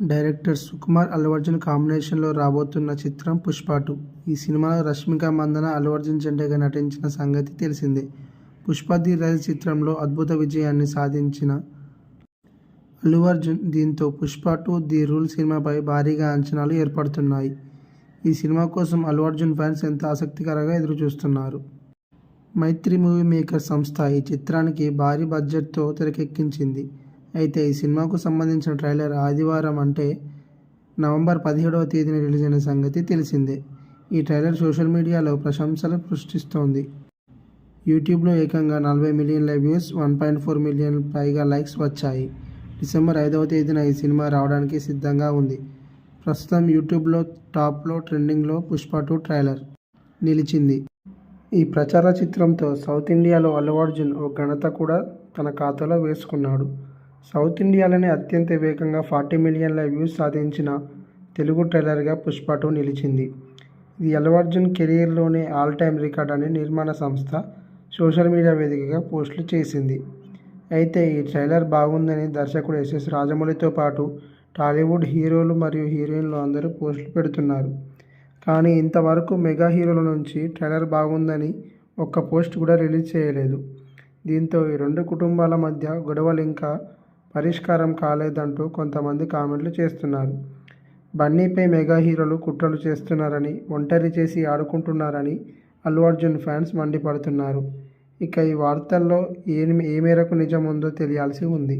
Director Sukumar Allu Arjun కాంబినేషన్లో రాబోతున్న చిత్రం పుష్ప టూ. ఈ సినిమాలో రష్మిక మందన అల్లు అర్జున్ జంటగా నటించిన సంగతి తెలిసిందే. పుష్ప ది రైజ్ చిత్రంలో అద్భుత విజయాన్ని సాధించిన అల్లు అర్జున్ దీంతో పుష్ప టూ ది రూల్ సినిమాపై భారీగా అంచనాలు ఏర్పడుతున్నాయి. ఈ సినిమా కోసం అల్లు అర్జున్ ఫ్యాన్స్ ఎంత ఆసక్తికరంగా ఎదురుచూస్తున్నారు? మైత్రి మూవీ మేకర్ సంస్థ ఈ చిత్రానికి భారీ బడ్జెట్తో తెరకెక్కించింది. అయితే ఈ సినిమాకు సంబంధించిన ట్రైలర్ ఆదివారం అంటే నవంబర్ పదిహేడవ తేదీన రిలీజ్ అయిన సంగతి తెలిసిందే. ఈ ట్రైలర్ సోషల్ మీడియాలో ప్రశంసలు సృష్టిస్తోంది. యూట్యూబ్లో ఏకంగా నలభై మిలియన్ల views one point four million పైగా లైక్స్ వచ్చాయి. డిసెంబర్ ఐదవ తేదీన ఈ సినిమా రావడానికి సిద్ధంగా ఉంది. ప్రస్తుతం యూట్యూబ్లో టాప్లో ట్రెండింగ్లో పుష్ప టూ ట్రైలర్ నిలిచింది. ఈ ప్రచార చిత్రంతో సౌత్ ఇండియాలో అల్లు అర్జున్ ఓ ఘనత కూడా తన ఖాతాలో వేసుకున్నాడు. సౌత్ ఇండియాలోనే అత్యంత వేగంగా ఫార్టీ మిలియన్ల వ్యూస్ సాధించిన తెలుగు ట్రైలర్గా పుష్ప టూ నిలిచింది. ఇది అల్లు అర్జున్ కెరీర్లోనే ఆల్ టైమ్ రికార్డ్ అని నిర్మాణ సంస్థ సోషల్ మీడియా వేదికగా పోస్టులు చేసింది. అయితే ఈ ట్రైలర్ బాగుందని దర్శకుడు ఎస్ఎస్ రాజమౌళితో పాటు టాలీవుడ్ హీరోలు మరియు హీరోయిన్లు అందరూ పోస్టులు పెడుతున్నారు. కానీ ఇంతవరకు మెగా హీరోల నుంచి ట్రైలర్ బాగుందని ఒక్క పోస్ట్ కూడా రిలీజ్ చేయలేదు. దీంతో ఈ రెండు కుటుంబాల మధ్య గొడవలు ఇంకా పరిష్కారం కాలేదంటూ కొంతమంది కామెంట్లు చేస్తున్నారు. బన్నీపై మెగా హీరోలు కుట్రలు చేస్తున్నారని ఒంటరి చేసి ఆడుకుంటున్నారని అల్లు అర్జున్ ఫ్యాన్స్ మండిపడుతున్నారు. ఇక ఈ వార్తల్లో ఏ ఏ మేరకు నిజం ఉందో తెలియాల్సి ఉంది.